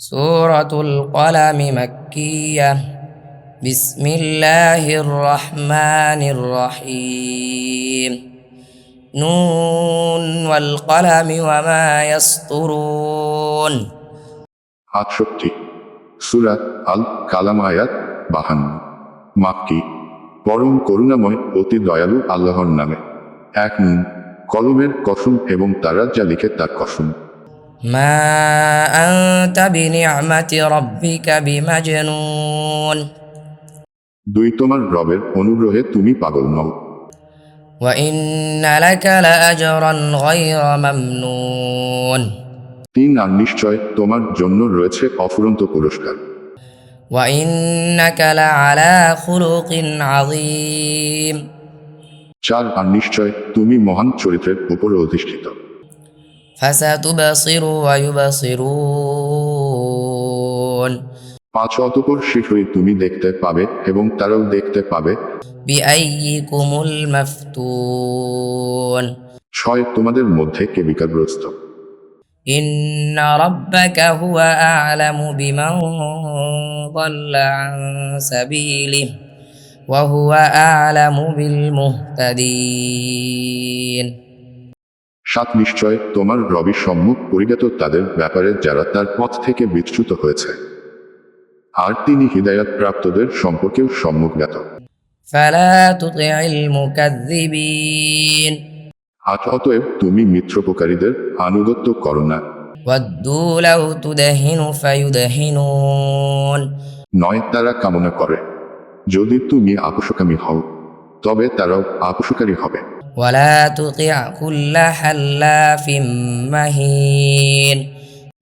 سورة القلم مكية بسم الله الرحمن الرحيم نون والقلم وما يسطرون আটষট্টি সুরা আল কালাম আয়াত বাহান্ন মাক্কি পরম করুণাময় অতি দয়ালু আল্লাহর নামে এক নুন কলমের কসম এবং তারা যা লিখে তার কসম ما أنت بنعمة ربك بمجنون দুই তোমার রবের অনুগ্রহে তুমি পাগল নও وإن لك لأجرا غير ممنون তিন আর নিশ্চয় তোমার জন্য রয়েছে অফুরন্ত পুরস্কার وإنك لعلى خلق عظيم চার আর নিশ্চয় তুমি মহান চরিত্রের উপরে অধিষ্ঠিত فستبصر ويبصرون পাঁচ অতপর শীঘ্রই তুমি দেখতে পাবে এবং তারাও দেখতে পাবে بأيكم المفتون ছয় তোমাদের মধ্যে কে বিকারগ্রস্ত إن ربك هو أعلم بمن ضل عن سبيله وهو أعلم بالمهتدين সাত নিশ্চয় তোমার রবির সম্মুখ পরিগত তাদের ব্যাপারে যারা তার পথ থেকে বিচ্যুত হয়েছে। আর তিনি হৃদয়াত প্রাপ্তদের সম্পর্কেও সম্মুখজ্ঞাত আজ অতএব তুমি মিত্রপকারীদের আনুগত্য করো না। নয় তারা কামনা করে। যদি তুমি আপোষকামী হও তবে তারাও আপোষকারী হবে। ولا تطع كل حلاف مهين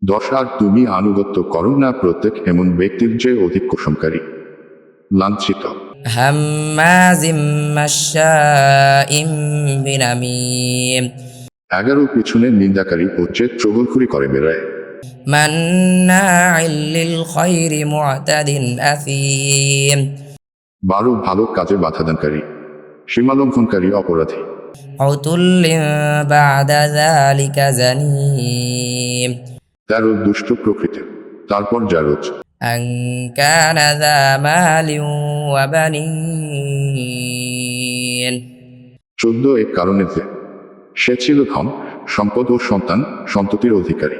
দশ আর তুমি আনুগত্য করো না প্রত্যেক এমন ব্যক্তির যে অধিক কুসংকারী লাঞ্ছিত هماز مشاء بنميم এগারো পিছনে নিন্দাকারী ও যে চগলখুরি করে বেড়ায় مناع للخير معتد أثيم বারো ভালো কাজে বাধাদানকারী সীমালঙ্ঘনকারী অপরাধী عتل بعد ذلك زنيم তেরো দুষ্ট প্রকৃতির তারপর জারজ أن كان ذا مال وبنين চোদ্দ এ কারণে যে সে ছিল ধন সম্পদ ও সন্তান সন্ততির অধিকারী